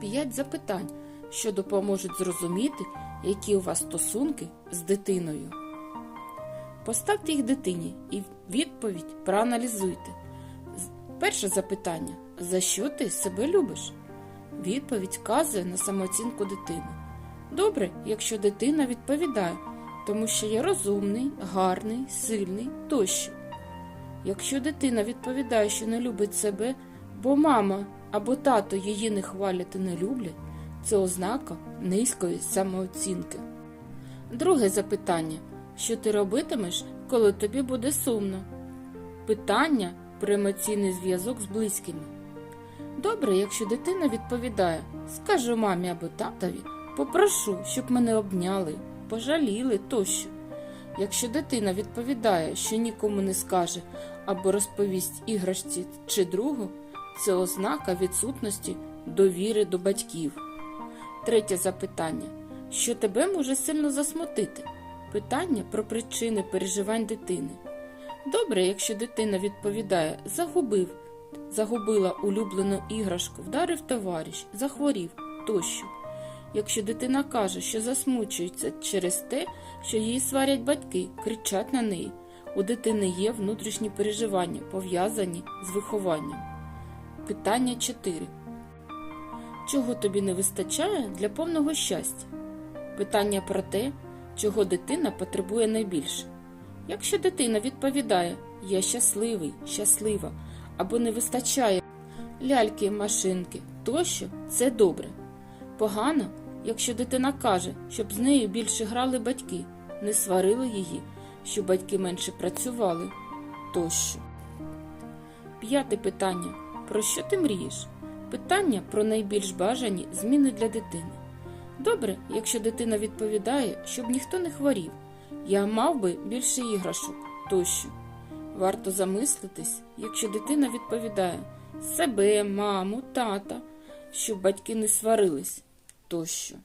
5 запитань, що допоможуть зрозуміти, які у вас стосунки з дитиною. Поставте їх дитині і відповідь проаналізуйте. Перше запитання: за що ти себе любиш? Відповідь вказує на самооцінку дитини. Добре, якщо дитина відповідає, тому що я розумний, гарний, сильний тощо. Якщо дитина відповідає, що не любить себе, бо мама або тато її не хвалять і не люблять, це ознака низької самооцінки. Друге запитання: що ти робитимеш, коли тобі буде сумно? Питання про емоційний зв'язок з близькими. Добре, якщо дитина відповідає, скажу мамі або татові, попрошу, щоб мене обняли, пожаліли тощо. Якщо дитина відповідає, що нікому не скаже або розповість іграшці чи другу, це ознака відсутності довіри до батьків. Третє запитання: що тебе може сильно засмутити? Питання про причини переживань дитини. Добре, якщо дитина відповідає загубив, загубила улюблену іграшку, вдарив товариш, захворів тощо. Якщо дитина каже, що засмучується через те, що її сварять батьки, кричать на неї, у дитини є внутрішні переживання, пов'язані з вихованням. Питання 4. Чого тобі не вистачає для повного щастя? Питання про те, чого дитина потребує найбільше. Якщо дитина відповідає Я щасливий, щаслива або не вистачає ляльки, машинки тощо, це добре. Погано, якщо дитина каже, щоб з нею більше грали батьки, не сварили її, щоб батьки менше працювали тощо. П'яте питання. Про що ти мрієш? Питання про найбільш бажані зміни для дитини. Добре, якщо дитина відповідає, щоб ніхто не хворів. Я мав би більше іграшок тощо. Варто замислитись, якщо дитина відповідає себе, маму, тата, щоб батьки не сварились тощо.